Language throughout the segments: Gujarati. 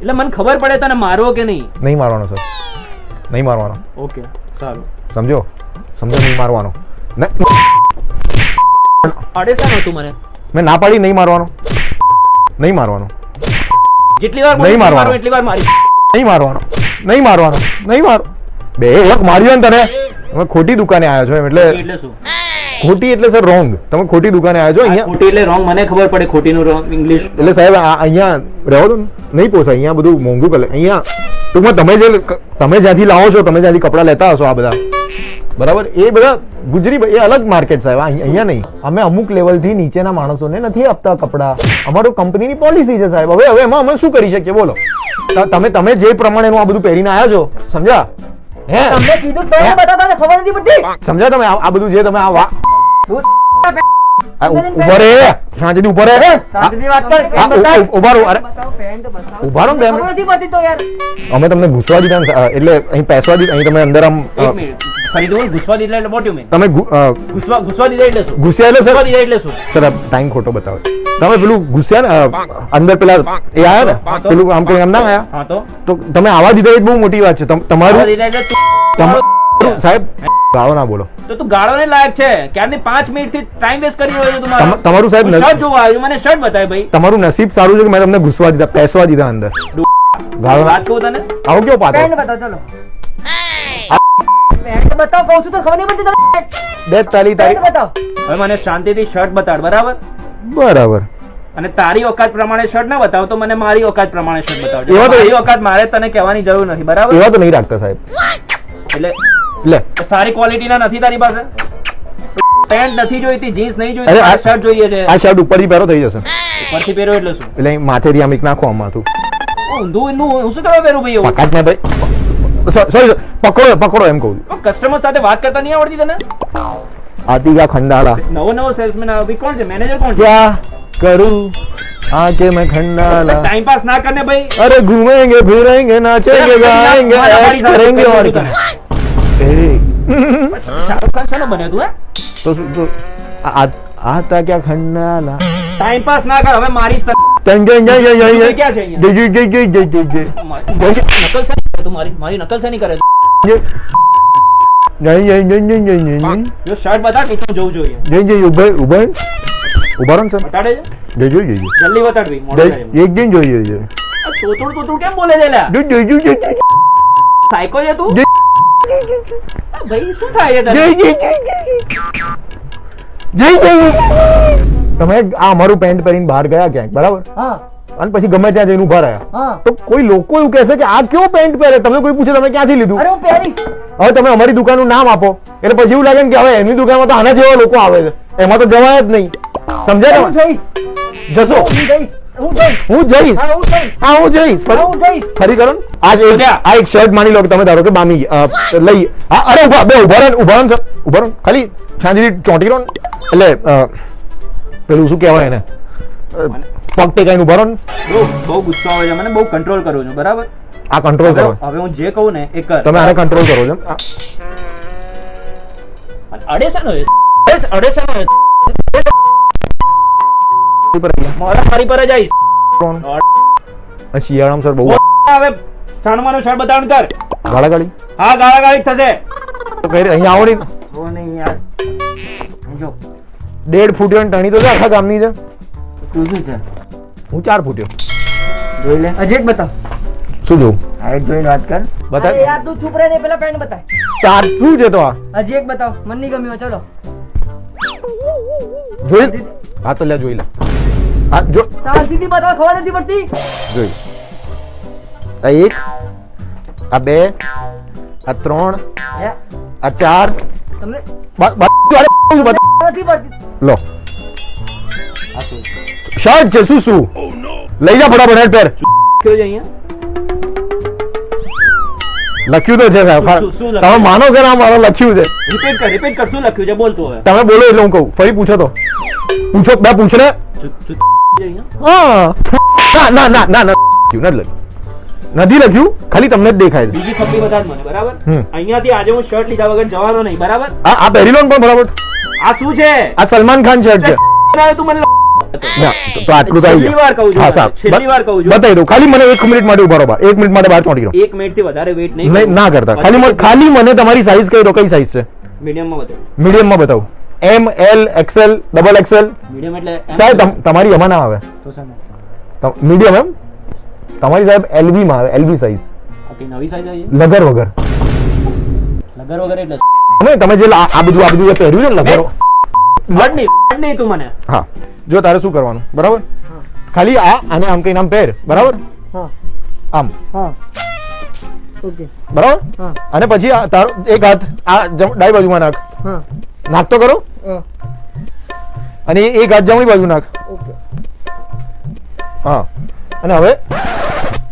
એટલે મને ખબર પડે તને મારવો કે નહીં? નહીં મારવાનો સર. નહીં મારવાનો. ઓકે સારું. સમજો? સમજો નહીં મારવાનો. અડે શા નતું મને. મેં ના પાડી નહીં મારવાનો. નહીં મારવાનો. જેટલી વાર નહીં મારવાનો. એટલી વાર મારી. નહીં મારવાનો. નહીં મારવાનો. નહીં મારો બે વખત માર્યો ને તને. ખોટી દુકાને આવ્યો છો એમ એટલે એટલે શું? ખોટી એટલે સર રોંગ તમે ખોટી દુકાને આવ્યા છો અહીંયા? ખોટી એટલે રોંગ મને ખબર પડે ખોટીનું રોંગ ઇંગ્લિશ એટલે સાહેબ અહીંયા રહો તો નહીં પોસાય અહીંયા બધું મોંઘું કરે અહીંયા ટૂંકમાં તમે જે તમે જ્યાંથી લાવો છો તમે જ્યાંથી કપડાં લેતા હશો આ બધા. બરાબર? એ બધા ગુજરી એ અલગ માર્કેટ સાહેબ આ અહીંયા નહીં. અમે અમુક લેવલથી નીચેના માણસોને નથી આપતા કપડાં. અમારું કંપનીની પોલિસી છે સાહેબ. હવે હવે એમાં અમે શું કરી શકીએ? બોલો. તમે તમે જે પ્રમાણેનું આ બધું પહેરીને આવ્યા છો સમજ્યા? હે? તમને કીધું તો બતાવતા ખબર નથી પડતી. સમજ્યા તમે આ બધું જે તમે આ ઊભો રે શાંતિથી ઊભો રે શાંતિથી વાત કર, આ પેન્ટ ઉ- બતાવ. ઉ- ઊભા રહો અરે બતાવો, પેન્ટ બતાવો. ઊભા રહો બે નથી તો યાર. અમે તમને ઘૂસવા દીધા એટલે અહીં પેસવા દીધા અહીં તમે અંદર આમ અ, એક મિનિટ. ફરી દઉં ઘૂસવા દીધા એટલે વોટ યુ તમે ઘૂસવા ઘૂસવા દીધા એટલે શું? ઘૂસ્યા એટલે સર? દીધા એટલે શું? સર ટાઈમ ખોટો બતાવે. તમે પેલું ઘૂસ્યા ને અંદર પેલા એ આયા ને? પેલું આમ કોઈ એમ ના આયા? તો? તો તમે આવા દીધા એ બહુ મોટી વાત છે. તમારું- સાહેબ ગાળો ના બોલો. તો તું ગાળોને લાયક છે. ક્યારની પાંચ મિનિટથી ટાઈમ વેસ્ટ કરી રહ્યો છે તું તમારું સાહેબ શર્ટ જોવા આવ્યું મને શર્ટ બતાય ભાઈ. તમારું નસીબ સારું છે કે મેં તમને ઘૂસવા દીધા પેસવા દીધા અંદર? ગાળો વાત કહું તને? આવો કેવો પાતો બેન બતાવ ચલો. બતાવો કહું છું તો ખબર નહીં પડતી તમને બે તાલી તારી બતાવ. હવે મને શાંતિથી શર્ટ બતાડ બરાબર? બરાબર. અને તારી ઓકાત પ્રમાણે શર્ટ ના બતાવ તો મને મારી ઓકાત પ્રમાણે શર્ટ બતાવજો. એવા તો- એ ઓકાત મારે તને કહેવાની જરૂર નથી બરાબર? એવા તો નહીં રાખતા સાહેબ. એટલે લે સારી ક્વોલિટીના નથી તારી પાસે પેન્ટ નથી જોઈતી જીન્સ નહીં અરે જોઈતી આ શર્ટ જોઈએ છે આ શર્ટ ઉપરથી પહેરો થઈ જશે ઉપરથી પહેરો એટલે શું એટલે અહીં માથેથી આમ એક નાખો આમ માથું ઊંધું ઊંધું હું શું કરવા પહેરું ભાઈ એવું પકાટ ના ભાઈ સોરી પકડો પકડો એમ કહું છું કસ્ટમર સાથે વાત કરતા નહીં આવડતી તને આતી કા ખંડાળા નવો નવો સેલ્સમેન આવ્યો ભાઈ કોણ છે મેનેજર કોણ છે क्या करूं आके मैं खंडाला ટાઈમ પાસ ના કરને ભાઈ अरे घूमेंगे फिरेंगे नाचेंगे गाएंगे મારા ऐश વાળી સાથે करेंगे और પહેરું क्या તને. ए, શાહરુખ ખાન શાનો બન્યો તું હે તો તો આ હતા ક્યાં ખંડાલા ટાઈમ પાસ ના કર હવે મારી તન જય જય જય જય જય ક્યાં છે જય જય જય જય જય જય જય નકલ સે તું મારી મારી નકલ સે નહીં કરે જય જય જય જય જય જય જો શર્ટ બતા કે તું જોવું જોઈએ જય જય ઉભય ઉભય ઉભારો ને સર બતાડે જય જય જય જલ્દી બતાડ ભાઈ મોડો એક દિન જોઈએ જોઈએ તોતોડ તોતોડ કેમ બોલે છે લ્યા જો જો જો સાયકો છે તું ભાઈ શું થાય છે જય જય જય જય. જય જય. તમે આ અમારું પેન્ટ પહેરીને બહાર ગયા ક્યાંક બરાબર? હા. અને પછી ગમે ત્યાં જઈને ઊભા રહ્યા. તો કોઈ લોકો એવું કહેશે કે આ કયો પેન્ટ પહેરે? તમને કોઈ પૂછે તમે ક્યાંથી લીધું? અરે હું પહેરીશ. હવે તમે અમારી દુકાનનું નામ આપો. એટલે પછી એવું લાગે ને કે હવે એમની દુકાનમાં તો આના જેવા લોકો આવે છે. એમાં તો જવાય જ નહીં. સમજાય જશો. હું જઈશ. હું જઈશ? હું જઈશ. હા હું જઈશ. હા હું જઈશ ફરી હું જઈશ. ફરી કરો આજ આ એક શર્ટ માની લો કે તમે ધારો કે બામી લઈ હા અરે ઊભા બે ઊભા રહે ઊભા રહે ઊભા રહે ખાલી શાંતિથી ચોંટી રહો એટલે પેલું શું કહેવાય એને? પગ ટેકાઈને ઊભા રહો ને. બહુ બહુ ગુસ્સો આવે છે. મને બહુ કંટ્રોલ કરું છું. બરાબર? આ કંટ્રોલ કરો. હવે હું જે કહું ને એ કર. તમે આને કંટ્રોલ કરો છો. અડેસાનો અડેસાનો છે પર અહીંયા. મોરા મારી પર જ આવીશ. કોણ? આ શિયાળામાં સર બહુ હવે સાણમાનો શર્ટ બતાણ કર. ગાળા ગાળી હા ગાળા ગાળી થશે. તો કઈ રીતે? અહીંયા આવો નહીં જો નહીં યાર. જો. દેડ ફૂટ્યો ને ટણી તો છે આખા ગામની છે. તું શું છે? હું ચાર ફૂટ્યો. જોઈ લે. હજી એક બતાવ. શું જોઉં? હાઈટ જોઈને વાત કર. બતા યાર તું ચૂપ રહે ને પેલા પેન્ટ બતાય. ચાર શું છે તો આ? હજી એક બતાવ. મને નહીં ગમ્યો ચલો. જોઈ હા તો લે જોઈ લે. હા જો. શાંતિથી બતાવો ખબર નથી પડતી? જોઈ આ એક આ બે આ ત્રણ આ ચાર. તમને બ- બ- અરે શું બતા- ખબર નથી પડતી. લો. શર્ટ છે શું શું? લઈ જા ફટાફટ હેડ પેર કયો છે અહીંયા? લખ્યું તો છે સાહેબ? તમે માનો કે ના મારો લખ્યું છે. રિપીટ કર રિપીટ કર શું લખ્યું છે? બોલતો હવે. તમે બોલો એટલે હું કહું. ફરી પૂછો તો. પૂછો બે પૂછ ને. ના ના ના ના નથી લખ્યું નથી લખ્યું ખાલી તમને જ દેખાય છે બીજી ખપરી બતાડ મને બરાબર અહીંયાથી આજે હું શર્ટ લીધા વગર જવાનો નહીં બરાબર આ આ પહેરી લો પણ બરાબર આ શું છે આ સલમાન ખાન શર્ટ છે તું મને તો- તો આટલું તો છેલ્લી વાર કહું છું હા સાહેબ છેલ્લી વાર કહું છું. બતાવી દઉં ખાલી મને એક મિનિટ માટે ઊભા રહો મિનિટ માટે બહાર ચોંટી રહો એક મિનિટથી વધારે વેઇટ નહીં નહીં ના કરતા. ખાલી મને- ખાલી મને તમારી સાઈઝ કહી દો કઈ સાઈઝ છે? મીડિયમમાં બતાવો. મીડિયમમાં બતાવો. M L XL double XL medium એટલે સાહેબ તમારી એમાં ના આવે. તો મીડિયમ એમ? તમારી સાહેબ એલબી માં આવે એલબી સાઈઝ નવી સાઈઝ આવી લગર વગર. લગર વગર એટલે નહીં તમે જે આ બધું આ બધું જે પહેર્યું છે ને લગર. વડ નહીં તું મને. હા. જો તારે શું કરવાનું? બરાબર? ખાલી આ અને આમ કઈ નામ પહેર. બરાબર? હા. આમ. હા. ઓકે. બરાબર? હા. અને પછી આ તારો એક હાથ આ ડાઈ બાજુમાં નાખ. હા. નાખ તો કરો. અને એ એક હાથ જમણી બાજુ નાખ. ઓકે. હા. અને હવે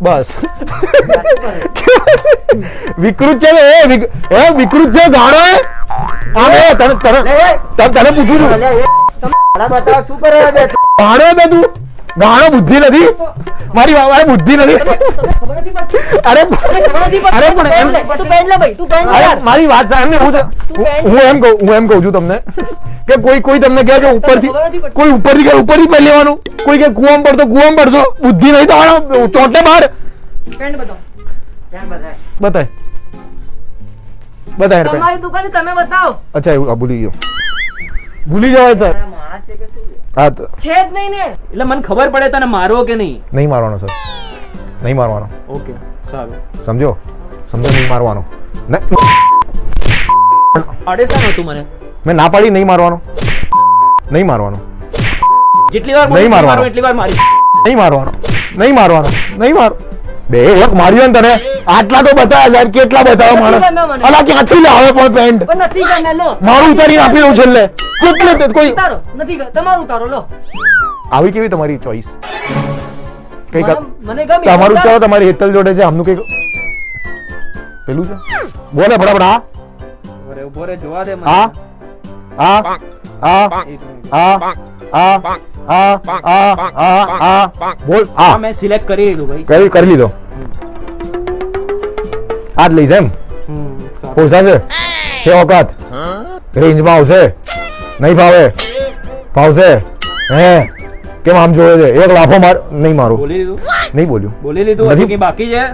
બસ. વિકૃત છે એ એ વિકૃત છે ગાણો આમ તને તને તને તને પૂછ્યું છું. બતાવો શું કરે છે ગાણો બે તું ગાણો બુદ્ધિ નથી. મારી બાબા બુદ્ધિ નથી. ખબર નથી પડતી? અરે ખબર નથી પડતી? અરે પણ એમ તું પેન લે ભાઈ તું પેન લે યાર. મારી વાત સાંભળ ને હું પેન્ટ- હું એમ કહું હું એમ કહું છું તમને કે કોઈ કોઈ તમને કહે કે ઉપરથી. કોઈ ઉપરથી કે ઉપરથી પહેરી લેવાનું. કોઈ કે કુવામ પડતો કુવામ પડશો બુદ્ધિ નહીં તમારા ચોટે બહાર. પેન બતાવ. બતાય. બતાય. બતાય તમારી દુકાને તમે બતાવો. અચ્છા એવું આ ભૂલી ગયો. ભૂલી જવાય સર. હા તો. છે જ નહીં ને. એટલે મને ખબર પડે તને મારવો કે નહીં? નહીં મારવાનો સર. નહીં મારવાનો. ઓકે સારું. સમજો? સમજો નહીં મારવાનો. ને- અડે શા નહોતું મને. મેં ના પાડી નહીં મારવાનો. નહીં મારવાનો. જેટલી વાર નહીં મારવાનો. એટલી વાર મારી. નહીં મારવાનો. નહીં મારવાનો. નહીં માર બે એક માર્યો ને તને. આટલા તો બતાવ્યા સાહેબ કેટલા બતાવો માણસ. અલા ક્યાંથી લાવે પણ પેન્ટ મારું ઉતારી. આપી દઉં છેલ્લે. કેટલે તે કોઈ ઉતારો. નથી તમારું ઉતારો લો. આવી કેવી તમારી ચોઈસ કઈ કા- મને- મને ગમી તમારું ઉતારો. તમારી હેતલ જોડે છે આમનું કઈ પેલું છે? બોલે ફટાફટ હા. અરે ઊભો રે જોવા દે મને. હા. હા. હા. એક મિનિટ. આ આ આ આ આ આ બોલ આ આ મેં સિલેક્ટ કરી લીધું ભાઈ. કરી કરી લીધો. આ જ લઈશ એમ. પોસાશે છે ઓકાત. રેન્જમાં આવશે. નહીં ફાવે. ફાવશે. હે? કેમ આમ જોવે છે? એક લાફો માર નહીં મારું. બોલી લીધું? નહીં બોલ્યું. બોલી લીધું હજી કંઈ બાકી છે?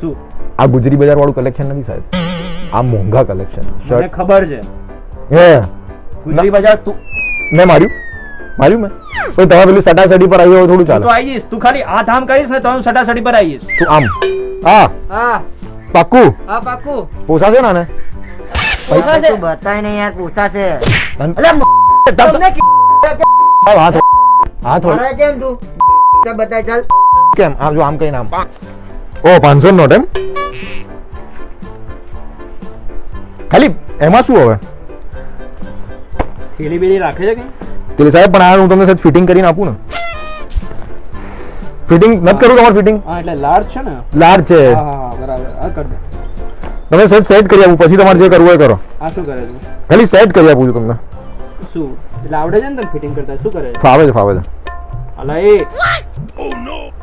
શું? આ ગુજરી બજાર વાળું કલેક્શન નથી સાહેબ. આ મોંઘા કલેક્શન મને શર્ટ ખબર છે. હે? ગુજરી બજાર તું મેં માર્યું. માર્યું મેં? તો તમે પેલું સટાસડી પર આવ્યો થોડું ચાલે તો આવી જઈશ. તું ખાલી આ ધામ કરીશ ને તો હું સટાસડી પર આવી જઈશ. તું આમ. હા. હા. પાક્કું. હા પાક્કું. પોસાશે ને આને? પૈસા બતાય નહીં યાર પોસાશે. તન- તમને હાથ હાથ. મારે કેમ તું? બતાય ચાલ. કેમ? આમ જો આમ કરીને આમ. ઓ પાંચસો નોટ એમ ખાલી એમાં શું હવે? થેલી બેલી રાખે છે કઈ પેલી સાહેબ પણ આ હું તમને સાહેબ ફિટિંગ કરીને આપું ને. ફિટિંગ નથી કરું તમારું ફિટિંગ હા એટલે લાર્જ છે ને? લાર્જ છે. હા બરાબર. આ કર દે. તમે સજ સેટ કરી આપું પછી તમારે જે કરવું હોય કરો. આ શું કરે છે? ખાલી સેટ કરી આપું છું તમને. શું? એટલે આવડે છે ને તને ફિટિંગ કરતા? શું કરે છે? ફાવે છે ફાવે છે. અલા એ.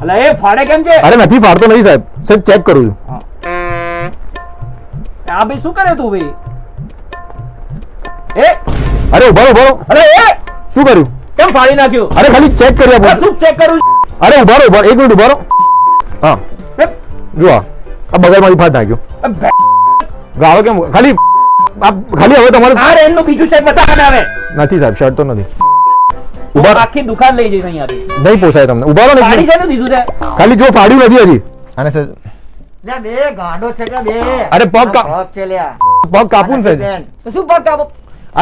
અલા એ ફાડે કેમ છે? અરે નથી ફાડતો નહીં સાહેબ. સજ ચેક કરું છું. હા. આ ભાઈ શું કરે તું ભાઈ? એ? અરે ઊભો ઊભો અરે એ! શું કર્યું? કેમ ફાડી નાખ્યું? અરે ખાલી ચેક કરી આપો શું ચેક કરું? અરે ઊભા રહો ઊભા. એક મિનિટ ઊભા રહો હા? જો આ બગલમાંથી ફાટ નાખ્યો. ગાળો કેમ? ખાલી ખાલી હવે તમારે આ રેનનું બીજું સેટ બતાવ આવે નથી સાહેબ શર્ટ તો નથી. ઊભા. આખી દુકાન લઈ જઈશ અહીંયાથી. નહીં પોસાય તમને. ઊભા રહો ને ફાડી છે ને દીધું છે ખાલી જો ફાડ્યું નથી હજી. અને સર લે બે ગાંડો છે કે બે? અરે પગ પગ છે લ્યા પગ કાપું ને સાહેબ. શું પગ કાપો?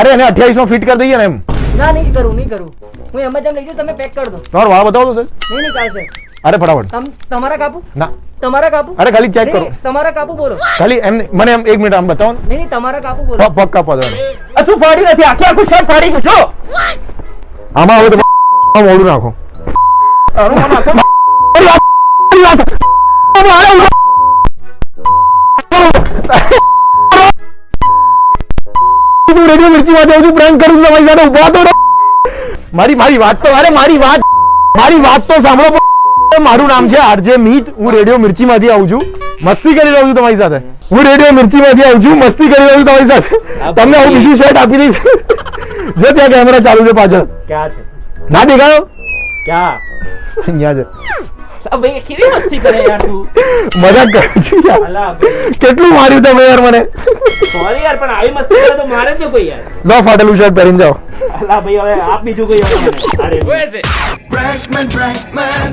અરે એને 28 નો ફિટ કરી દઈએ ને એમ. ના નહીં કરું નહીં કરું. હું એમ જ એમ લઈ જઉં તમે પેક કરી દો. તમારો વાળ બતાવો તો સર નહીં નહીં ચાલશે. અરે ફટાફટ. તમ તમારા કાપુ? ના. તમારા કાપુ? અરે ખાલી ચેક કરો. તમારા કાપુ બોલો. ખાલી એમ મને એમ એક મિનિટ આમ બતાવો નહીં નહીં તમારા કાપુ બોલો. પગ કાપવા દો આ શું ફાડી નથી? આખી આખું શર્ટ ફાડી ગયું છો આમાં હવે તમે મોડું નાખો. તારું આમ આખું અરે વાત- અરે. હું રેડિયો મિર્ચીમાં જાઉં છું પ્રેમ કરું છું તમારી સાથે ઊભા તો. મારી મારી વાત તો અરે મારી વાત મારી વાત તો સાંભળો મારું નામ છે આરજે મીત. હું રેડિયો મિર્ચીમાંથી આવું છું. મસ્તી કરી રહ્યો છું તમારી સાથે. હું રેડિયો મિર્ચીમાંથી આવું છું મસ્તી કરી રહ્યો છું તમારી સાથે. તમને હું બીજું શર્ટ આપી દઈશ. જો ત્યાં કેમેરા ચાલુ છે પાછળ. ના દેખાયો? ક્યાં? અહીંયા છે. ભાઈ કેવી મસ્તી કરે યાર તું? મજાક કરું છું યાર. અલા કેટલું માર્યું તમે યાર મને? સોરી યાર પણ આવી મસ્તી કરે તો મારે જ કોઈ યાર. લો ફાટેલું શર્ટ પહેરીને જાઓ. અલા ભાઈ હવે આપ બીજું કોઈ. અરે બ્રેકમેન બ્રેકમેન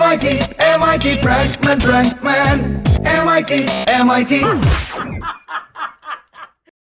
MIT, MIT, બ્રેકમેન બ્રેકમેન MIT, MIT.